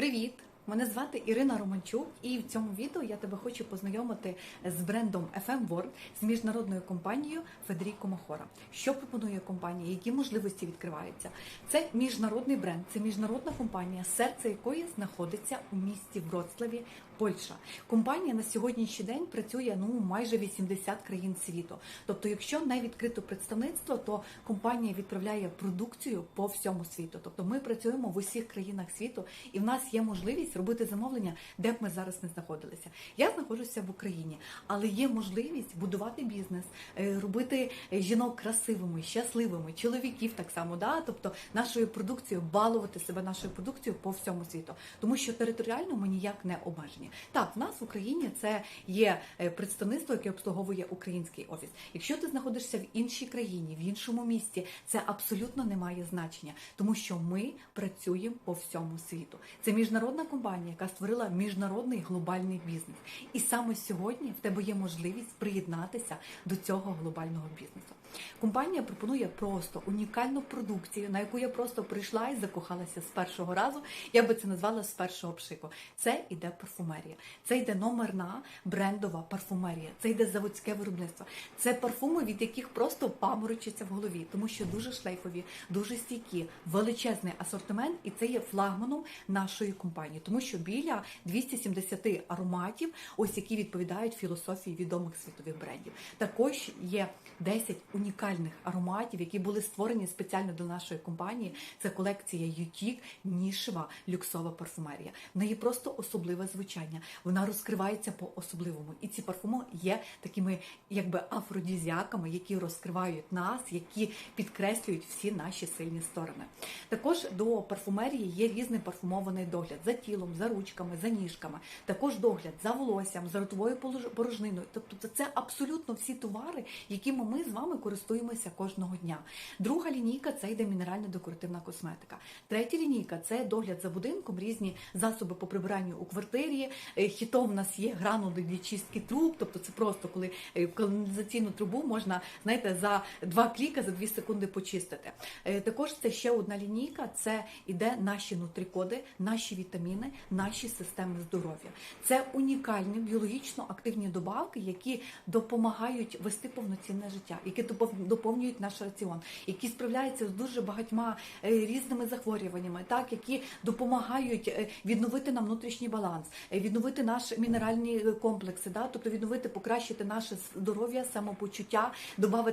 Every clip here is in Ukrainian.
Привіт! Мене звати Ірина Романчук, і в цьому відео я тебе хочу познайомити з брендом FM World, з міжнародною компанією Федеріко Махора. Що пропонує компанія, які можливості відкриваються? Це міжнародний бренд, це міжнародна компанія, серце якої знаходиться у місті Вроцлаві, Польща. Компанія на сьогоднішній день працює ну майже 80 країн світу. Тобто, якщо не відкрито представництво, то компанія відправляє продукцію по всьому світу. Тобто, ми працюємо в усіх країнах світу, і в нас є можливість робити замовлення, де б ми зараз не знаходилися. Я знаходжуся в Україні, але є можливість будувати бізнес, е, робити жінок красивими, щасливими, чоловіків так само, да? тобто нашою продукцією, балувати себе нашою продукцією по всьому світу, тому що територіально ми ніяк не обмежені. Так, в нас в Україні це є е, представництво, яке обслуговує український офіс. Якщо ти знаходишся в іншій країні, в іншому місті, це абсолютно не має значення, тому що ми працюємо по всьому світу. Це міжнародна компанія, яка створила міжнародний глобальний бізнес. І саме сьогодні в тебе є можливість приєднатися до цього глобального бізнесу. Компанія пропонує просто унікальну продукцію, на яку я просто прийшла і закохалася з першого разу. Я би це назвала з першого пшику. Це іде парфумерія, це йде номерна брендова парфумерія, це йде заводське виробництво. Це парфуми, від яких просто паморочиться в голові, тому що дуже шлейфові, дуже стійкі, величезний асортимент, і це є флагманом нашої компанії, тому що біля 270 ароматів, ось які відповідають філософії відомих світових брендів. Також є 10 унікальних ароматів, які були створені спеціально для нашої компанії. Це колекція Ютік, нішева люксова парфумерія. В неї просто особливе звучання. Вона розкривається по особливому. І ці парфуми є такими, якби афродізіаками, які розкривають нас, які підкреслюють всі наші сильні сторони. Також до парфумерії є різний парфумований догляд за тілом, за ручками, за ніжками. Також догляд за волоссям, за ротовою порожниною. Тобто це абсолютно всі товари, якими ми з вами користуємося кожного дня. Друга лінійка це йде мінерально-декоративна косметика. Третя лінійка це догляд за будинком, різні засоби по прибиранню у квартирі. Е, Хітом в нас є гранули для чистки труб, тобто це просто коли е, каналізаційну трубу можна знаєте, за два кліка, за дві секунди почистити. Е, Також це ще одна лінійка. Це іде наші нутрикоди, наші вітаміни, наші системи здоров'я. Це унікальні біологічно активні добавки, які допомагають вести повноцінне життя, які доповнюють наш раціон, які справляються з дуже багатьма е, різними захворюваннями, так які допомагають е, відновити нам внутрішній баланс, е, відновити наші мінеральні комплекси, да, тобто відновити, покращити наше здоров'я, самопочуття,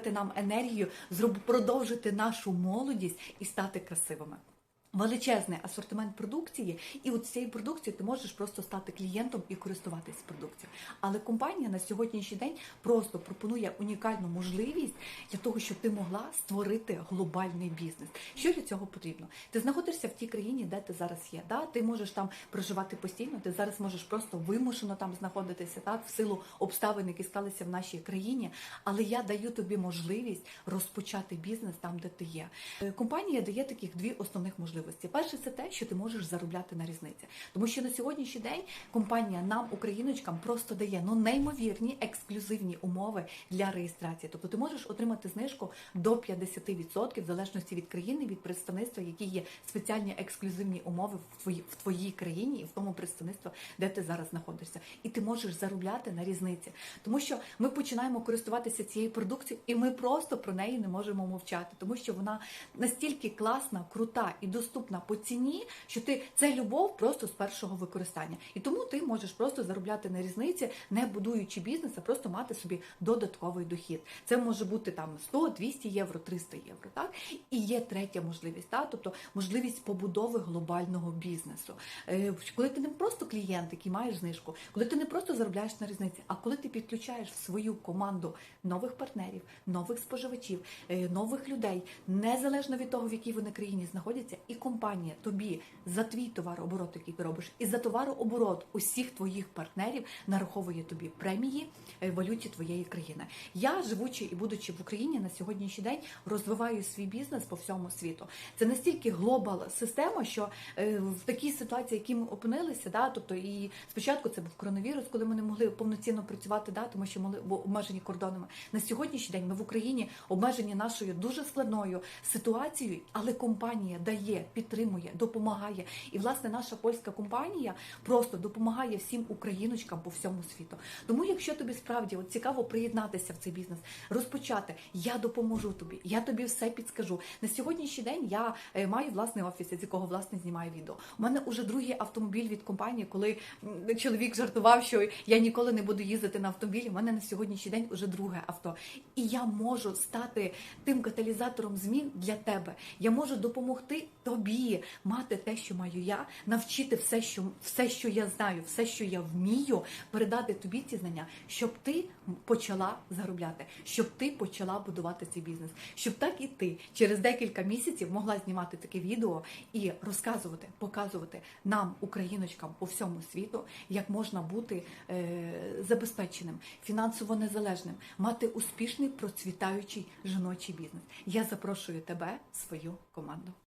додати нам енергію, продовжити нашу молодість і стати красивими. Величезний асортимент продукції, і от цієї продукції ти можеш просто стати клієнтом і користуватись продукцією. Але компанія на сьогоднішній день просто пропонує унікальну можливість для того, щоб ти могла створити глобальний бізнес. Що для цього потрібно? Ти знаходишся в тій країні, де ти зараз є. Да? Ти можеш там проживати постійно, ти зараз можеш просто вимушено там знаходитися, так в силу обставин, які склалися в нашій країні. Але я даю тобі можливість розпочати бізнес там, де ти є. Е, Компанія дає таких дві основних можливості. Перше, це те, що ти можеш заробляти на різниці, тому що на сьогоднішній день компанія нам, україночкам, просто дає ну неймовірні ексклюзивні умови для реєстрації. Тобто ти можеш отримати знижку до 50% в залежності від країни, від представництва, які є спеціальні ексклюзивні умови в твоїй в твоїй країні і в тому представництві, де ти зараз знаходишся, і ти можеш заробляти на різниці, тому що ми починаємо користуватися цією продукцією, і ми просто про неї не можемо мовчати, тому що вона настільки класна, крута і доступна по ціні, що ти це любов просто з першого використання, і тому ти можеш просто заробляти на різниці, не будуючи бізнес, а просто мати собі додатковий дохід. Це може бути там 100, 200 євро, 300 євро. Так і є третя можливість, так? тобто можливість побудови глобального бізнесу. Е, Коли ти не просто клієнт, який маєш знижку, коли ти не просто заробляєш на різниці, а коли ти підключаєш в свою команду нових партнерів, нових споживачів, е, нових людей, незалежно від того, в якій вони країні знаходяться, і компанія тобі за твій товарооборот, який ти робиш, і за товарооборот усіх твоїх партнерів нараховує тобі премії е, в валюті твоєї країни. Я, живучи і будучи в Україні на сьогоднішній день, розвиваю свій бізнес по всьому світу. Це настільки глобал система, що е, в такій ситуації, які ми опинилися, да, тобто і спочатку це був коронавірус, коли ми не могли повноцінно працювати, да, тому що були обмежені кордонами. На сьогоднішній день ми в Україні обмежені нашою дуже складною ситуацією, але компанія дає підтримує, допомагає. І власне наша польська компанія просто допомагає всім україночкам по всьому світу. Тому, якщо тобі справді от цікаво приєднатися в цей бізнес, розпочати, я допоможу тобі, я тобі все підскажу. На сьогоднішній день я е, маю власний офіс, з якого власне знімаю відео. У мене уже другий автомобіль від компанії, коли чоловік жартував, що я ніколи не буду їздити на автомобілі. У мене на сьогоднішній день уже друге авто. І я можу стати тим каталізатором змін для тебе. Я можу допомогти тобі мати те, що маю я, навчити все, що все, що я знаю, все, що я вмію, передати тобі ці знання, щоб ти почала заробляти, щоб ти почала будувати цей бізнес, щоб так і ти через декілька місяців могла знімати таке відео і розказувати, показувати нам, україночкам по всьому світу, як можна бути е, забезпеченим, фінансово незалежним, мати успішний процвітаючий жіночий бізнес. Я запрошую тебе свою команду.